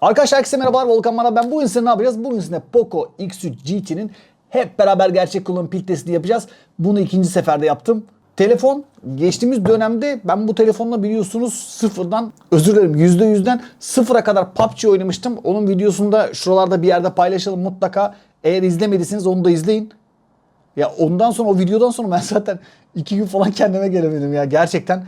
Arkadaşlar herkese merhabalar Volkan Mara ben. Bugün size ne yapacağız? Bugün size Poco X3 GT'nin hep beraber gerçek kullanım pil testini yapacağız. Bunu ikinci seferde yaptım. Telefon geçtiğimiz dönemde ben bu telefonla biliyorsunuz sıfırdan özür dilerim %100'den sıfıra kadar PUBG oynamıştım. Onun videosunu da şuralarda bir yerde paylaşalım mutlaka. Eğer izlemediyseniz onu da izleyin. Ya ondan sonra o videodan sonra ben zaten iki gün falan kendime gelemedim ya gerçekten.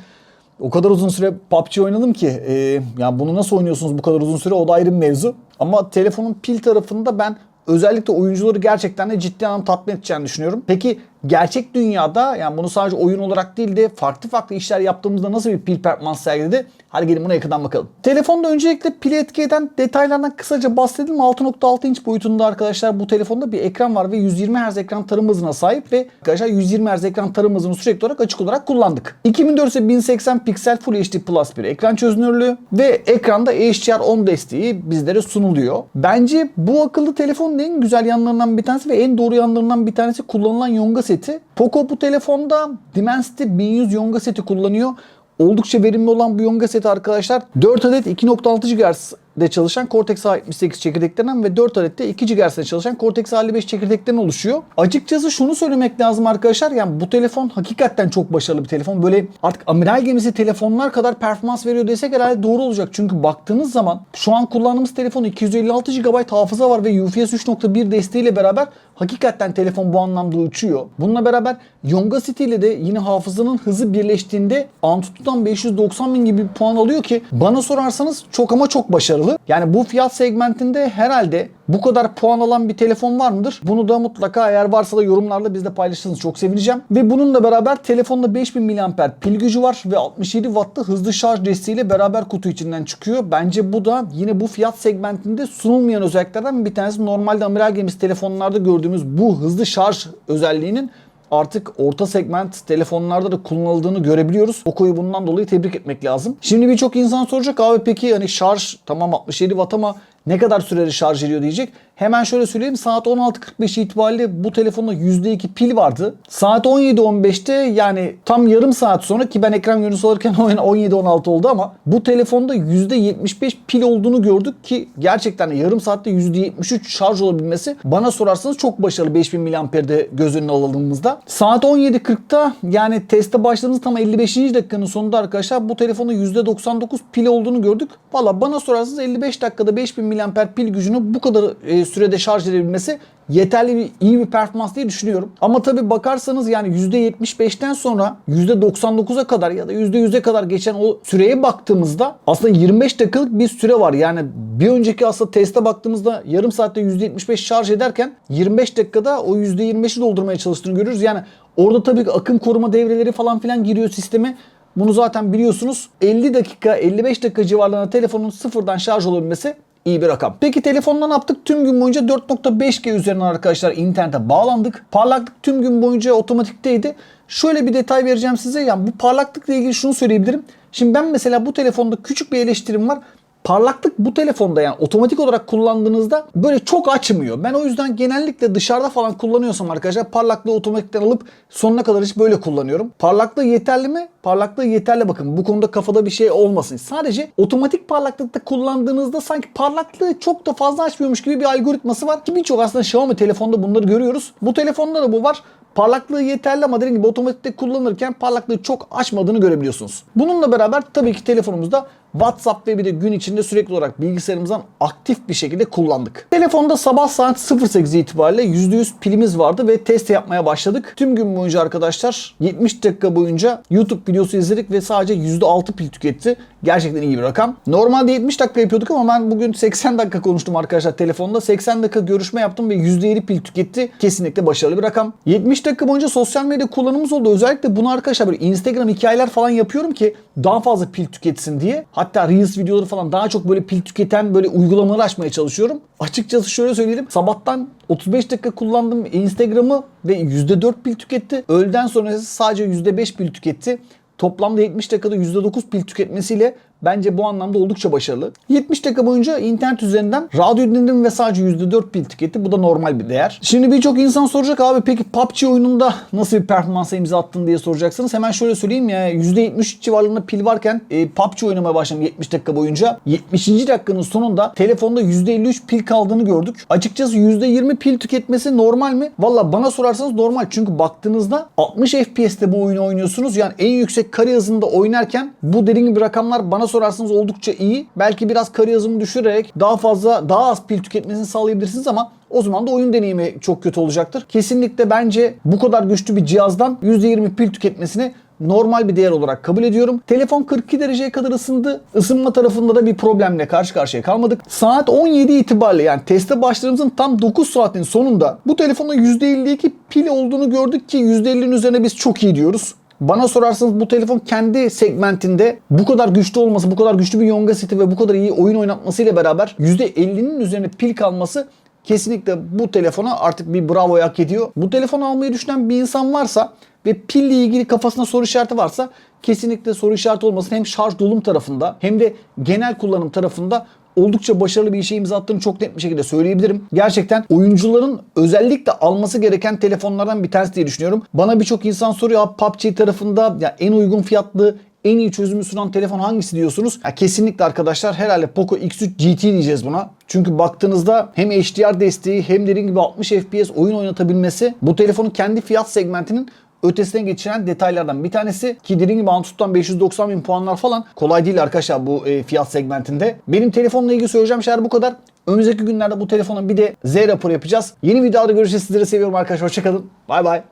O kadar uzun süre PUBG oynadım ki e, ya bunu nasıl oynuyorsunuz bu kadar uzun süre o da ayrı bir mevzu. Ama telefonun pil tarafında ben özellikle oyuncuları gerçekten de ciddi anlamda tatmin edeceğini düşünüyorum. Peki gerçek dünyada yani bunu sadece oyun olarak değil de farklı farklı işler yaptığımızda nasıl bir pil performans sergiledi? Hadi gelin buna yakından bakalım. Telefonda öncelikle pili etki eden detaylardan kısaca bahsedelim. 6.6 inç boyutunda arkadaşlar bu telefonda bir ekran var ve 120 Hz ekran tarım hızına sahip ve arkadaşlar 120 Hz ekran tarım hızını sürekli olarak açık olarak kullandık. 2400 1080 piksel Full HD Plus bir ekran çözünürlüğü ve ekranda HDR10 desteği bizlere sunuluyor. Bence bu akıllı telefonun en güzel yanlarından bir tanesi ve en doğru yanlarından bir tanesi kullanılan yonga seti. Poco bu telefonda Dimensity 1100 yonga seti kullanıyor. Oldukça verimli olan bu yonga seti arkadaşlar 4 adet 2.6 GHz'de çalışan Cortex A78 çekirdeklerinden ve 4 adet de 2 GHz'de çalışan Cortex A55 çekirdeklerinden oluşuyor. Açıkçası şunu söylemek lazım arkadaşlar yani bu telefon hakikaten çok başarılı bir telefon. Böyle artık amiral gemisi telefonlar kadar performans veriyor desek herhalde doğru olacak. Çünkü baktığınız zaman şu an kullandığımız telefon 256 GB hafıza var ve UFS 3.1 desteğiyle beraber hakikaten telefon bu anlamda uçuyor. Bununla beraber Yonga City ile de yine hafızanın hızı birleştiğinde Antutu'dan 590 bin gibi bir puan alıyor ki bana sorarsanız çok ama çok başarılı. Yani bu fiyat segmentinde herhalde bu kadar puan alan bir telefon var mıdır? Bunu da mutlaka eğer varsa da yorumlarla bizde paylaşırsanız çok sevineceğim. Ve bununla beraber telefonda 5000 mAh pil gücü var ve 67 Watt'lı hızlı şarj desteğiyle beraber kutu içinden çıkıyor. Bence bu da yine bu fiyat segmentinde sunulmayan özelliklerden bir tanesi. Normalde amiral gemisi telefonlarda gördüğümüz bu hızlı şarj özelliğinin artık orta segment telefonlarda da kullanıldığını görebiliyoruz. Poco'yu bundan dolayı tebrik etmek lazım. Şimdi birçok insan soracak abi peki hani şarj tamam 67 watt ama ne kadar süreli şarj ediyor diyecek. Hemen şöyle söyleyeyim saat 16.45 itibariyle bu telefonda %2 pil vardı. Saat 17.15'te yani tam yarım saat sonra ki ben ekran görüntüsü alırken 17.16 oldu ama bu telefonda %75 pil olduğunu gördük ki gerçekten yarım saatte %73 şarj olabilmesi bana sorarsanız çok başarılı 5000 mAh'de göz önüne alındığımızda. Saat 17.40'da yani teste başladığımız tam 55. dakikanın sonunda arkadaşlar bu telefonda %99 pil olduğunu gördük. Valla bana sorarsanız 55 dakikada 5000 mAh pil gücünü bu kadar e, sürede şarj edebilmesi yeterli bir iyi bir performans diye düşünüyorum. Ama tabi bakarsanız yani %75'ten sonra %99'a kadar ya da %100'e kadar geçen o süreye baktığımızda aslında 25 dakikalık bir süre var. Yani bir önceki aslında teste baktığımızda yarım saatte %75 şarj ederken 25 dakikada o %25'i doldurmaya çalıştığını görüyoruz. Yani orada tabii ki akım koruma devreleri falan filan giriyor sisteme. Bunu zaten biliyorsunuz 50 dakika 55 dakika civarlarında telefonun sıfırdan şarj olabilmesi iyi bir rakam. Peki telefonla ne yaptık? Tüm gün boyunca 4.5G üzerinden arkadaşlar internete bağlandık. Parlaklık tüm gün boyunca otomatikteydi. Şöyle bir detay vereceğim size. Yani bu parlaklıkla ilgili şunu söyleyebilirim. Şimdi ben mesela bu telefonda küçük bir eleştirim var. Parlaklık bu telefonda yani otomatik olarak kullandığınızda böyle çok açmıyor. Ben o yüzden genellikle dışarıda falan kullanıyorsam arkadaşlar parlaklığı otomatikten alıp sonuna kadar hiç böyle kullanıyorum. Parlaklığı yeterli mi? Parlaklığı yeterli bakın. Bu konuda kafada bir şey olmasın. Sadece otomatik parlaklıkta kullandığınızda sanki parlaklığı çok da fazla açmıyormuş gibi bir algoritması var. Ki birçok aslında Xiaomi telefonda bunları görüyoruz. Bu telefonda da bu var. Parlaklığı yeterli ama dediğim gibi otomatikte kullanırken parlaklığı çok açmadığını görebiliyorsunuz. Bununla beraber tabii ki telefonumuzda WhatsApp ve bir de gün içinde sürekli olarak bilgisayarımızdan aktif bir şekilde kullandık. Telefonda sabah saat 08 itibariyle %100 pilimiz vardı ve test yapmaya başladık. Tüm gün boyunca arkadaşlar 70 dakika boyunca YouTube videosu izledik ve sadece %6 pil tüketti. Gerçekten iyi bir rakam. Normalde 70 dakika yapıyorduk ama ben bugün 80 dakika konuştum arkadaşlar telefonda. 80 dakika görüşme yaptım ve %7 pil tüketti. Kesinlikle başarılı bir rakam. 70 dakika boyunca sosyal medya kullanımımız oldu. Özellikle bunu arkadaşlar böyle Instagram hikayeler falan yapıyorum ki daha fazla pil tüketsin diye. Hatta Reels videoları falan daha çok böyle pil tüketen böyle uygulamaları açmaya çalışıyorum. Açıkçası şöyle söyleyelim. Sabahtan 35 dakika kullandım Instagram'ı ve %4 pil tüketti. Öğleden sonra sadece %5 pil tüketti. Toplamda 70 dakikada %9 pil tüketmesiyle bence bu anlamda oldukça başarılı. 70 dakika boyunca internet üzerinden radyo dinledim ve sadece %4 pil tüketti. Bu da normal bir değer. Şimdi birçok insan soracak abi peki PUBG oyununda nasıl bir performansa imza attın diye soracaksınız. Hemen şöyle söyleyeyim ya %73 civarlarında pil varken e, PUBG oynamaya başladım 70 dakika boyunca. 70. dakikanın sonunda telefonda %53 pil kaldığını gördük. Açıkçası %20 pil tüketmesi normal mi? Valla bana sorarsanız normal. Çünkü baktığınızda 60 FPS'te bu oyunu oynuyorsunuz. Yani en yüksek kare hızında oynarken bu dediğim gibi rakamlar bana sorarsanız oldukça iyi. Belki biraz kare hızını düşürerek daha fazla daha az pil tüketmesini sağlayabilirsiniz ama o zaman da oyun deneyimi çok kötü olacaktır. Kesinlikle bence bu kadar güçlü bir cihazdan %20 pil tüketmesini normal bir değer olarak kabul ediyorum. Telefon 42 dereceye kadar ısındı. Isınma tarafında da bir problemle karşı karşıya kalmadık. Saat 17 itibariyle yani teste başladığımızın tam 9 saatin sonunda bu telefonda %52 pil olduğunu gördük ki %50'nin üzerine biz çok iyi diyoruz. Bana sorarsanız bu telefon kendi segmentinde bu kadar güçlü olması, bu kadar güçlü bir Yonga seti ve bu kadar iyi oyun oynatmasıyla beraber %50'nin üzerine pil kalması kesinlikle bu telefona artık bir bravo hak ediyor. Bu telefonu almayı düşünen bir insan varsa ve pille ilgili kafasında soru işareti varsa kesinlikle soru işareti olmasın hem şarj dolum tarafında hem de genel kullanım tarafında oldukça başarılı bir işe imza attığını çok net bir şekilde söyleyebilirim. Gerçekten oyuncuların özellikle alması gereken telefonlardan bir tanesi diye düşünüyorum. Bana birçok insan soruyor PUBG tarafında ya en uygun fiyatlı en iyi çözümü sunan telefon hangisi diyorsunuz? Ya kesinlikle arkadaşlar herhalde Poco X3 GT diyeceğiz buna. Çünkü baktığınızda hem HDR desteği hem dediğim gibi 60 FPS oyun oynatabilmesi bu telefonun kendi fiyat segmentinin ötesine geçiren detaylardan bir tanesi ki dediğim gibi Antutu'dan 590 bin puanlar falan kolay değil arkadaşlar bu e, fiyat segmentinde. Benim telefonla ilgili söyleyeceğim şeyler bu kadar. Önümüzdeki günlerde bu telefona bir de Z raporu yapacağız. Yeni videoda görüşeceğiz. Sizleri seviyorum arkadaşlar. Hoşçakalın. Bay bay.